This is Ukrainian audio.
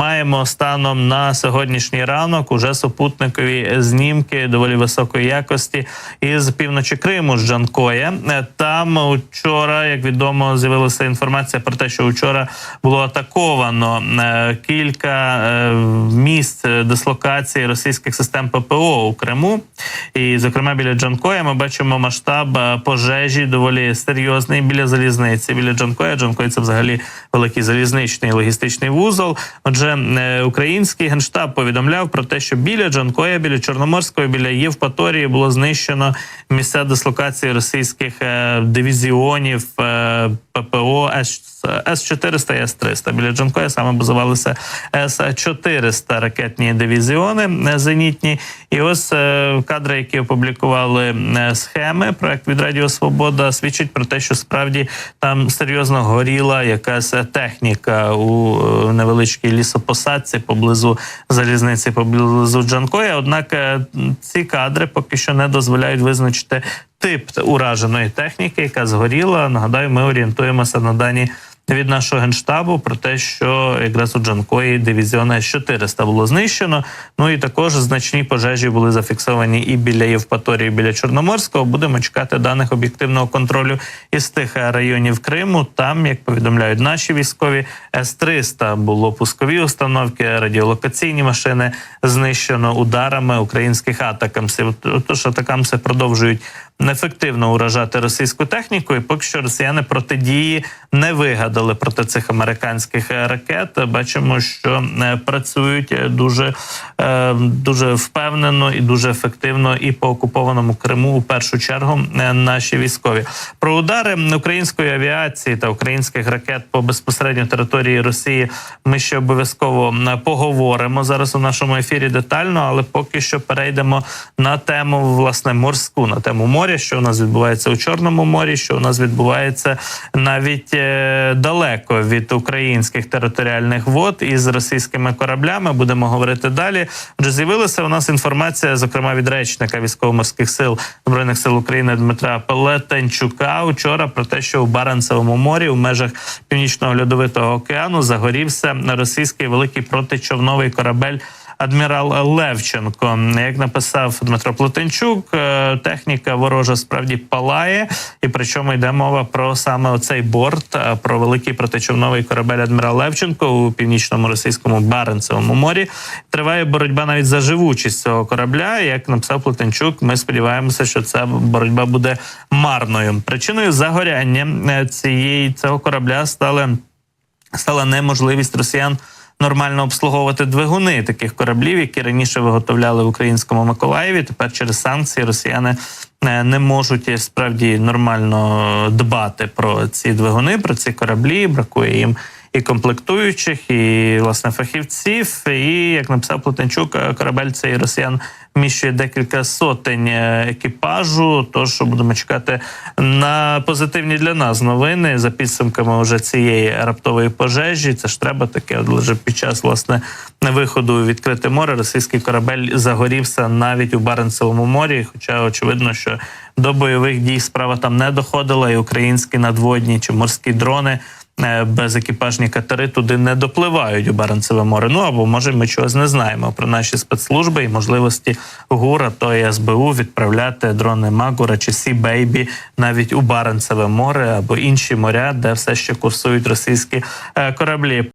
маємо станом на сьогоднішній ранок уже супутникові знімки доволі високої якості із півночі Криму з Джанкоя. Там вчора, як відомо, з'явилася інформація про те, що вчора було атаковано е, кілька е, дислокації російських систем ППО у Криму. І, зокрема, біля Джанкоя ми бачимо масштаб е, пожежі доволі серйозний біля залізниці. Біля Джанкоя. Джанкой це взагалі великий залізничний логістичний вузол. Отже, е, український генштаб повідомляв про те, що біля Джанкоя, біля Чорноморського, біля Євпаторії було знищено місця дислокації російських е, дивізіонів ППО С-400 і С-300. Біля Джанкоя саме базувалися С-400 ракетні дивізіони е, зенітні. І ось е, кадри, які опублікували е, схеми, проект від Радіо Свобода свідчить про те, що справді там серйозно горіла якась техніка у невеличкій лісопосадці поблизу залізниці, поблизу Джанкоя. Однак ці кадри поки що не дозволяють визначити тип ураженої техніки, яка згоріла. Нагадаю, ми орієнтуємося на дані від нашого генштабу про те, що якраз у Джанкої дивізіона С-400 було знищено. Ну і також значні пожежі були зафіксовані і біля Євпаторії, і біля Чорноморського. Будемо чекати даних об'єктивного контролю із тих районів Криму. Там, як повідомляють наші військові, С-300 було пускові установки, радіолокаційні машини знищено ударами українських атакамсів. Тож атакамси продовжують неефективно уражати російську техніку, і поки що росіяни протидії не вигадали проти цих американських е, ракет. Бачимо, що е, працюють дуже, е, дуже впевнено і дуже ефективно і по окупованому Криму у першу чергу наші військові про удари української авіації та українських ракет по безпосередньо території Росії. Ми ще обов'язково поговоримо зараз у нашому ефірі детально, але поки що перейдемо на тему власне морську, на тему моря, що у нас відбувається у Чорному морі, що у нас відбувається навіть е, далеко від українських територіальних вод із російськими кораблями. Будемо говорити далі. Вже з'явилася у нас інформація, зокрема від речника військово-морських сил збройних сил України Дмитра Пелетенчука. Учора про те, що у Баренцевому морі у межах північного льодовитого океану загорівся російський великий протичовновий корабель. Адмірал Левченко, як написав Дмитро Плетенчук, е, техніка ворожа справді палає, і причому йде мова про саме оцей борт, е, про великий протичовновий корабель Адмірал Левченко у північному російському Баренцевому морі. Триває боротьба навіть за живучість цього корабля. Як написав Плетенчук, ми сподіваємося, що ця боротьба буде марною. Причиною загоряння е, цієї цього корабля стали стала неможливість росіян нормально обслуговувати двигуни таких кораблів, які раніше виготовляли в українському Миколаєві. Тепер через санкції росіяни е, не можуть е, справді нормально дбати про ці двигуни, про ці кораблі. Бракує їм. І комплектуючих, і власне фахівців, і як написав Плетенчук, корабель цей росіян вміщує декілька сотень е, екіпажу. Тож будемо чекати на позитивні для нас новини за підсумками вже цієї раптової пожежі. Це ж треба таке. От лише під час власне виходу у відкрите море російський корабель загорівся навіть у Баренцевому морі. Хоча очевидно, що до бойових дій справа там не доходила, і українські надводні чи морські дрони. Е, Безекіпажні катери туди не допливають у Баренцеве море. Ну або може ми чогось не знаємо про наші спецслужби і можливості ГУРа то і СБУ відправляти дрони Магура чи Сі Бейбі навіть у Баренцеве море або інші моря, де все ще курсують російські е, кораблі.